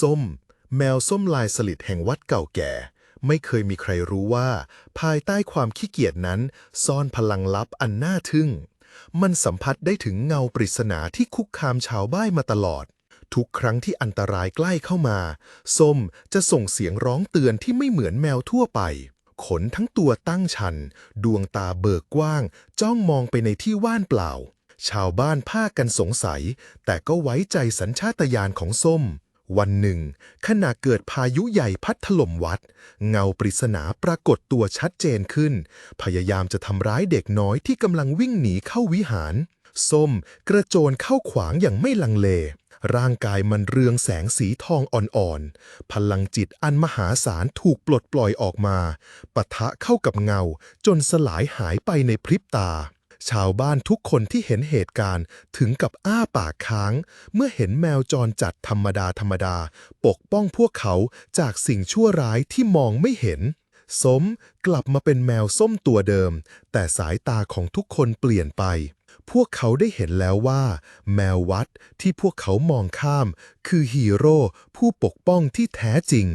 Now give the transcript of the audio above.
ส้ม แมวส้มลายสลิดแห่งวัดเก่าแก่ ไม่เคยมีใครรู้ว่า ภายใต้ความขี้เกียจนั้น ซ่อนพลังลับอันน่าทึ่ง มันสัมผัสได้ถึงเงาปริศนาที่คุกคามชาวบ้านมาตลอด ทุกครั้งที่อันตรายใกล้เข้ามา ส้มจะส่งเสียงร้องเตือนที่ไม่เหมือนแมวทั่วไปขนทั้งตัวตั้งชัน ดวงตาเบิกกว้าง จ้องมองไปในที่ว่างเปล่า ชาวบ้านพากันสงสัย แต่ก็ไว้ใจสัญชาตญาณของส้ม วันหนึ่ง ขณะเกิดพายุใหญ่พัดถล่มวัด เงาปริศนาปรากฏตัวชัดเจนขึ้น พยายามจะทำร้ายเด็กน้อยที่กำลังวิ่งหนีเข้าวิหาร ส้มกระโจนเข้าขวางอย่างไม่ลังเล ร่างกายมันเรืองแสงสีทองอ่อนๆ พลังจิตอันมหาศาลถูกปลดปล่อยออกมาปะทะเข้ากับเงาจนสลายหายไปในพริบตา ชาวบ้านทุกคนที่เห็นเหตุการณ์ถึงกับอ้าปากค้าง เมื่อเห็นแมวจรจัดธรรมดาธรรมดา ปกป้องพวกเขาจากสิ่งชั่วร้ายที่มองไม่เห็น สมกลับมาเป็นแมวส้มตัวเดิม แต่สายตาของทุกคนเปลี่ยนไป พวกเขาได้เห็นแล้วว่า แมววัดที่พวกเขามองข้าม คือฮีโร่ผู้ปกป้องที่แท้จริง